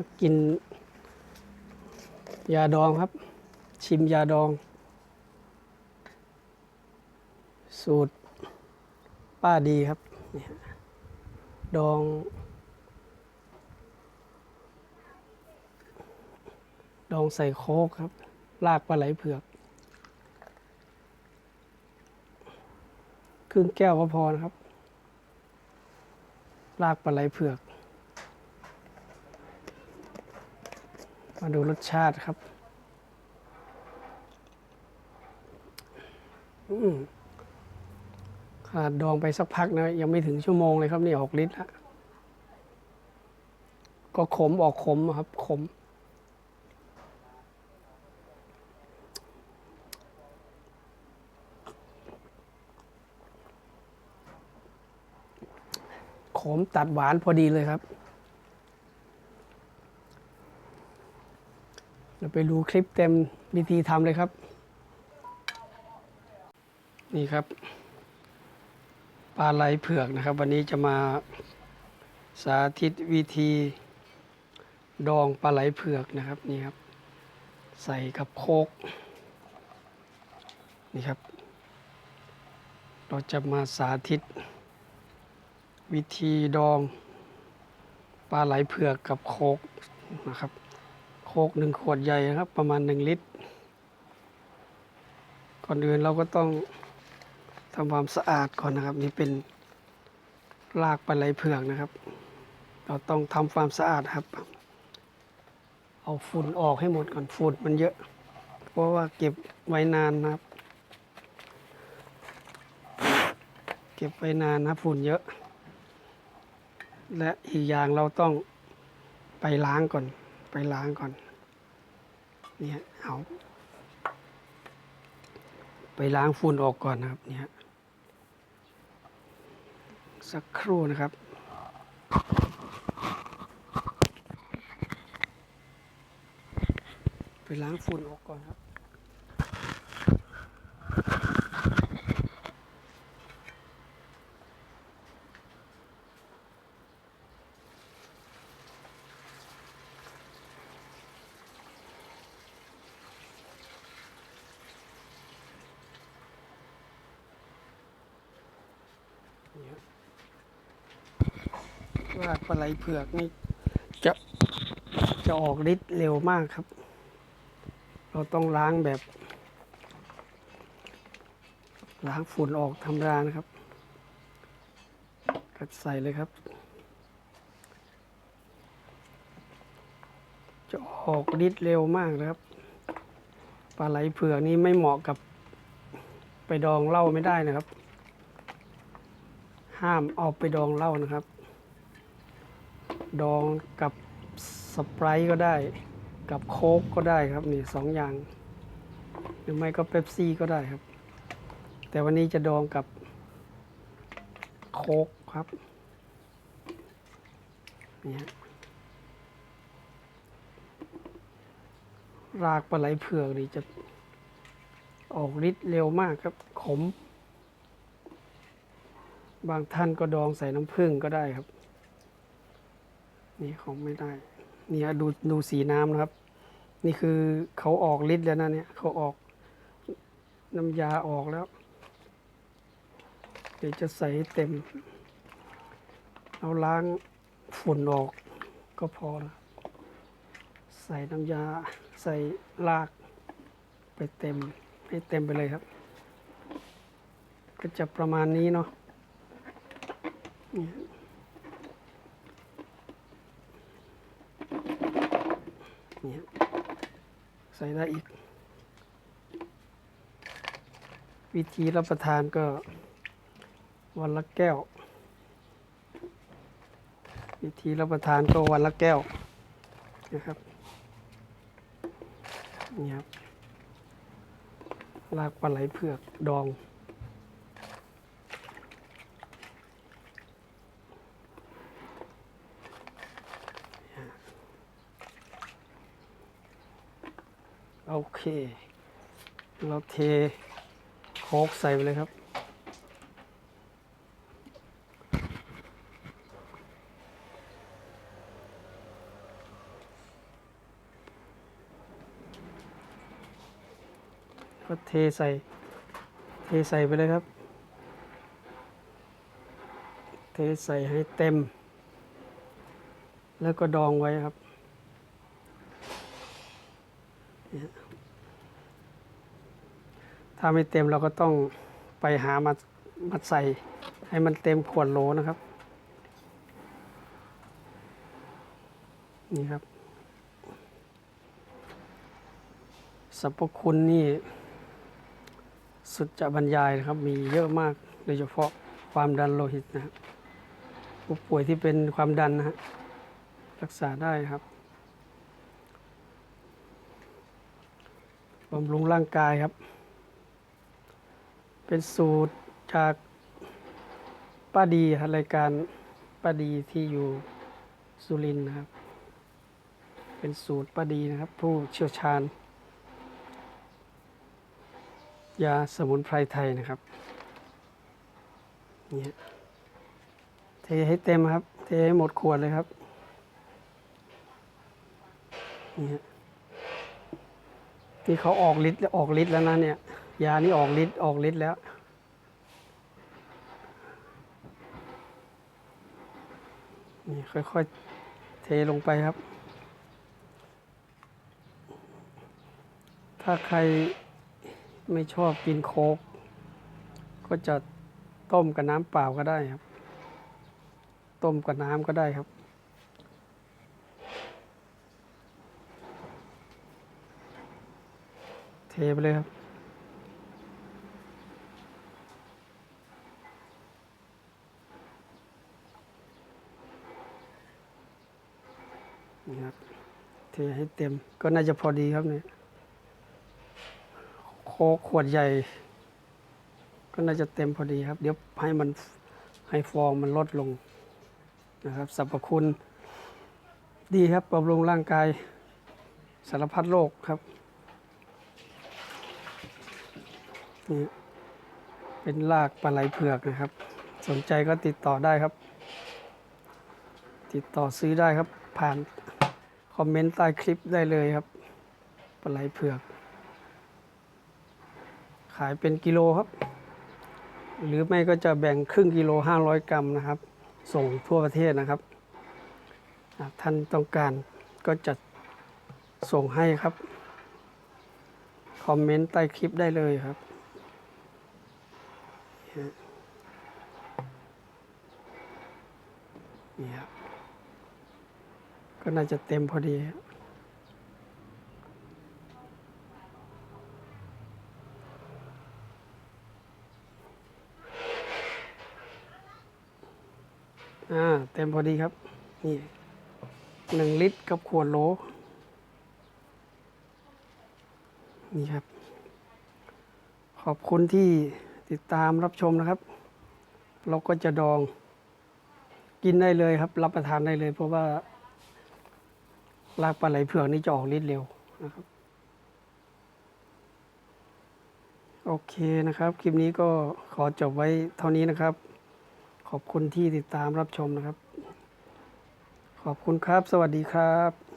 มากิน ยาดองครับ ชิมยาดอง สูตร ป้าดีครับนี่ฮะดอง ดองใส่โคกครับ ลากปลาไหลเผือกครึ่งแก้วก็พอนะครับ ลากปลาไหลเผือก มาดูรสชาติครับอืมขนาดดองไปสักพักนะ ยังไม่ถึงชั่วโมงเลยครับ นี่หกลิตรละก็ขมออกขมครับ ขม ขมตัดหวานพอดีเลยครับ เราไปดูคลิปเต็มวิธีทำเลยครับ นี่ครับปลาไหลเผือกนะครับ วันนี้จะมาสาธิตวิธีดองปลาไหลเผือกนะครับนี่ครับ ใส่กับโคกนี่ครับ เราจะมาสาธิต วิธีดองปลาไหลเผือกกับโคกนะครับ โคกหนึ่งขวดใหญ่นะครับ ประมาณหนึ่งลิตร ก่อนอื่นเราก็ต้องทำความสะอาดก่อนนะครับ นี่เป็นรากปลาไหลเผือกนะครับ เราต้องทำความสะอาดครับ เอาฝุ่นออกให้หมดก่อนฝุ่นมันเยอะ เพราะว่าเก็บไว้นานนะครับ เก็บไว้นานนะฝุ่นเยอะ และอีกอย่างเราต้องไปล้างก่อน ไปล้างก่อน เนี่ยเอา ไปล้างฝุ่นออกก่อนนะครับ เนี่ยสักครู่นะครับไปล้างฝุ่นออกก่อนครับ เนี่าปลาไหลเผือกนี่จะจะออกฤทธิ์เร็วมากครับ เราต้องล้างแบบ ล้างฝุ่นออกธรรมดานะครับก็ใส่เลยครับ จะออกฤทธิ์เร็วมากนะครับปลาไหลเผือกนี่ไม่เหมาะกับไปดองเหล้าไม่ได้นะครับ ห้ามเอาไปดองเหล้านะครับ ดองกับสไปรท์ก็ได้ กับโค้กก็ได้ครับนี่สองอย่าง หรือไม่ก็เป๊ปซี่ก็ได้ครับ แต่วันนี้จะดองกับโค้กครับเนี่ยรากปลาไหลเผือกนี่จะออกฤทธิ์เร็วมากครับ ขม บางท่านก็ดองใส่น้ำผึ้งก็ได้ครับ นี่ของไม่ได้ นี่ดูดูสีน้ำนะครับ นี่คือเขาออกฤทธิ์แล้วนะเนี่ยเขาออกน้ำยาออกแล้ว เดี๋ยวจะใส่เต็ม เอาล้างฝุ่นออกก็พอแล้วใส่น้ำยาใส่ลากไปเต็มให้เต็มไปเลยครับ ก็จะประมาณนี้เนาะ เนี่ยใส่ได้อีก วิธีรับประทานก็วันละแก้ว วิธีรับประทานก็วันละแก้วนะครับนี่ครับลากปลาไหลเผือกดอง โอเค เราเทโคกใส่ไปเลยครับก็เทใส่ เทใส่ไปเลยครับ เทใส่ให้เต็ม แล้วก็ดองไว้ครับ ถ้าไม่เต็มเราก็ต้องไปหามามาใส่ให้มันเต็มขวดโหลนะครับ นี่ครับสรรพคุณนี่ สุดจะบรรยายนะครับ มีเยอะมากโดยเฉพาะความดันโลหิตนะครับผู้ป่วยที่เป็นความดันนะฮะรักษาได้ครับ บำรุงร่างกายครับ เป็นสูตรจากป้าดีรับรายการป้าดีที่อยู่สุรินทร์นะครับ เป็นสูตรป้าดีนะครับ ผู้เชี่ยวชาญ ยาสมุนไพรไทยนะครับเนี่ยเทให้เต็มครับ เทให้หมดขวดเลยครับเนี่ย ที่เขาออกฤทธิ์ออกฤทธิ์แล้วนะเนี่ย ยานี่ออกฤทธิ์ออกฤทธิ์แล้ว นี่ค่อยๆ เทลงไปครับ ถ้าใครไม่ชอบกินโคก ก็จะต้มกับน้ำเปล่าก็ได้ครับ ต้มกับน้ำก็ได้ครับ เท ไปเลยครับ นี่ครับ เทให้เต็มก็น่าจะพอดีครับเนี่ยโคกขวดใหญ่ ก็น่าจะเต็มพอดีครับ เดี๋ยวให้มันให้ฟองมันลดลงนะครับสรรพคุณดีครับบำรุงร่างกายสารพัดโรคครับ นี่เป็นรากปลาไหลเผือกนะครับ สนใจก็ติดต่อได้ครับ ติดต่อซื้อได้ครับ ผ่านคอมเมนต์ใต้คลิปได้เลยครับปลาไหลเผือก ขายเป็นกิโลครับ หรือไม่ก็จะแบ่งครึ่งกิโล 500 กรัมนะครับ ส่งทั่วประเทศนะครับท่านต้องการก็จะส่งให้ครับ คอมเมนต์ใต้คลิปได้เลยครับ นี่ครับก็น่าจะเต็มพอดีอ่าเต็มพอดีครับ นี่หนึ่งลิตรกับขวดโหลนี่ครับ ขอบคุณที่ติดตามรับชมนะครับ เราก็จะดอง กินได้เลยครับ รับประทานได้เลย เพราะว่า รากปลาไหลเผือกนี่จะออกฤทธิ์เร็วนะครับ โอเคนะครับ คลิปนี้ก็ขอจบไว้เท่านี้นะครับ ขอบคุณที่ติดตามรับชมนะครับ ขอบคุณครับ สวัสดีครับ